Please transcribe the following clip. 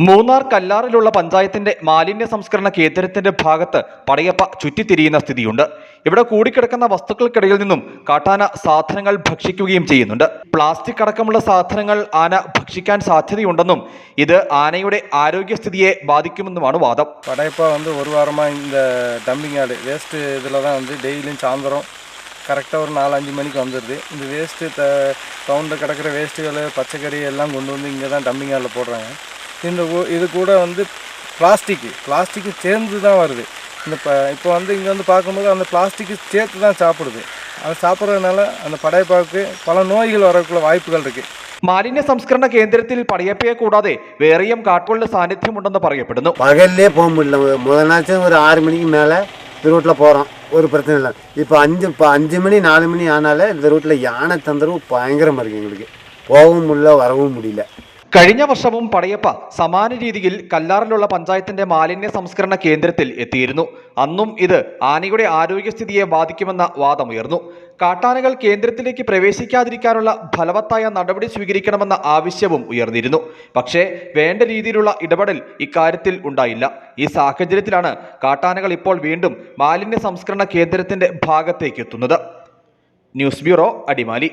മൂന്നാർ കല്ലാറിലുള്ള പഞ്ചായത്തിന്റെ മാലിന്യ സംസ്കരണ കേന്ദ്രത്തിന്റെ ഭാഗത്ത് പടയപ്പ ചുറ്റിത്തിരിയുന്ന സ്ഥിതിയുണ്ട് ഇവിടെ കൂടിക്കിടക്കുന്ന വസ്തുക്കൾക്കിടയിൽ നിന്നും കാട്ടാന സാധനങ്ങൾ ഭക്ഷിക്കുകയും ചെയ്യുന്നുണ്ട് പ്ലാസ്റ്റിക് അടക്കമുള്ള സാധനങ്ങൾ ആന ഭക്ഷിക്കാൻ സാധ്യതയുണ്ടെന്നും ഇത് ആനയുടെ ആരോഗ്യസ്ഥിതിയെ ബാധിക്കുമെന്നുമാണ് വാദം படையப்பா வந்து ஒரு வாரமாக இந்த டம்பிங் யார்டு வேஸ்ட்டு இதில் தான் வந்து டெய்லியும் சாயந்தரம் கரெக்டாக ஒரு நாலு அஞ்சு மணிக்கு வந்துடுது இந்த வேஸ்ட்டு த டவுனில் கிடக்கிற வேஸ்ட்டுகள் பச்சைக்கறி எல்லாம் கொண்டு வந்து இங்கே தான் டம்பிங் யார்டில் போடுறாங்க இந்த ஊ- இது கூட வந்து பிளாஸ்டிக்கு பிளாஸ்டிக்கு சேர்ந்து தான் வருது இந்த இப்போ இப்போ வந்து இங்கே வந்து பார்க்கும்போது அந்த பிளாஸ்டிக்கு சேர்த்து தான் சாப்பிடுது அது சாப்பிட்றதுனால அந்த படையப்பாவுக்கு பல நோய்கள் வரக்குள்ள வாய்ப்புகள் இருக்குது മാലിന്യ സംസ്കരണ കേന്ദ്രത്തിൽ പടയപ്പയെ കൂടാതെ വേറെയും കാട്ടുകളുടെ സാന്നിധ്യമുണ്ടെന്ന് പറയപ്പെടുന്നു பகல்லே போக முடியல மு- முதல் நாச்சும் ஒரு ஆறு மணிக்கு மேலே இந்த ரூட்டில் போகிறோம் ஒரு பிரச்சனை இல்லை இப்போ அஞ்சு இப்போ அஞ்சு மணி நாலு மணி ஆனாலே இந்த ரூட்டில் யானை தொந்தரவு பயங்கரமாக இருக்குது எங்களுக்கு போகவும் முடியல வரவும் முடியல കഴിഞ്ഞ വർഷവും പടയപ്പ സമാന രീതിയിൽ കല്ലാറിലുള്ള പഞ്ചായത്തിന്റെ മാലിന്യ സംസ്കരണ കേന്ദ്രത്തിൽ എത്തിയിരുന്നു. അന്നും ഇത് ആനയുടെ ആരോഗ്യസ്ഥിതിയെ ബാധിക്കുമെന്ന വാദമുയർന്നു. കാട്ടാനകൾ കേന്ദ്രത്തിലേക്ക് പ്രവേശിക്കാതിരിക്കാനുള്ള ഫലവത്തായ നടപടി സ്വീകരിക്കണമെന്ന ആവശ്യവും ഉയർന്നിരുന്നു. പക്ഷേ വേണ്ട രീതിയിലുള്ള ഇടപെടൽ ഇക്കാര്യത്തിൽ ഉണ്ടായില്ല. ഈ സാഹചര്യത്തിലാണ് കാട്ടാനകൾ ഇപ്പോൾ വീണ്ടും മാലിന്യ സംസ്കരണ കേന്ദ്രത്തിന്റെ ഭാഗത്തേക്ക് എത്തുന്നത് ന്യൂസ് ബ്യൂറോ അടിമാലി.